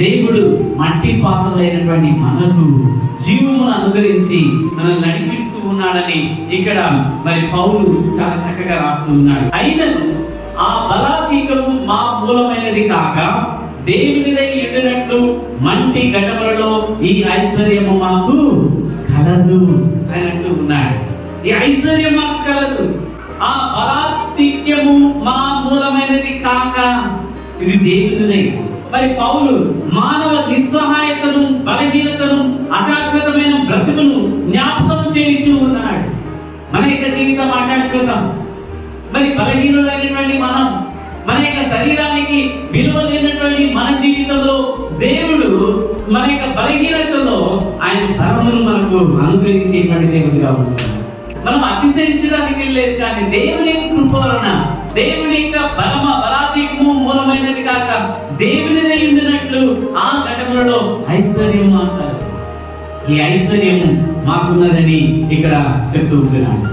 దేవుడు మట్టి పాత్రలైనటువంటి మనకు జీవమును అనుగ్రహించి మనల్ని నడిపిస్తూ ఉన్నాడని ఇక్కడ మరి పౌలు చాలా చక్కగా రాస్తూ ఉన్నాడు. అయినను ఆ బలాతీకము మా మూలమైనది కాక దేవునిదై ఎండినట్లు మంటి ఘటములలో ఈ ఐశ్వర్యము మాకు కలదు అని అంటూ ఉన్నాడు. ఈ ఐశ్వర్యం మాకు కలదు. ఆ బలాధిక్యము మా మూలమైనది కాక ఇది దేవునిదై. మరి పౌలు మానవ నిస్సహాయతను బలహీనతను అశాశ్వతమైన బ్రతుకును జ్ఞాపకం చేయించు ఉన్నాడు. మన యొక్క జీవితం అశాశ్వతం. మరి బలహీనులైనటువంటి మనం మన యొక్క శరీరానికి విలువ లేనటువంటి మన జీవితంలో దేవుడు మన యొక్క బలహీనతలో ఆయన బలమును మనకు అనుగ్రహించేటువంటి దేవుడిగా ఉంటాడు మనం అతిశయించడానికి లేదు కానీ దేవుని కృప వలన దేవుని దేవునిదై ఉండినట్లు ఆ ఘటనలో ఐశ్వర్యం అంటారు ఈ ఐశ్వర్యము మాకున్నదని ఇక్కడ చెప్తూ ఉంటున్నాడు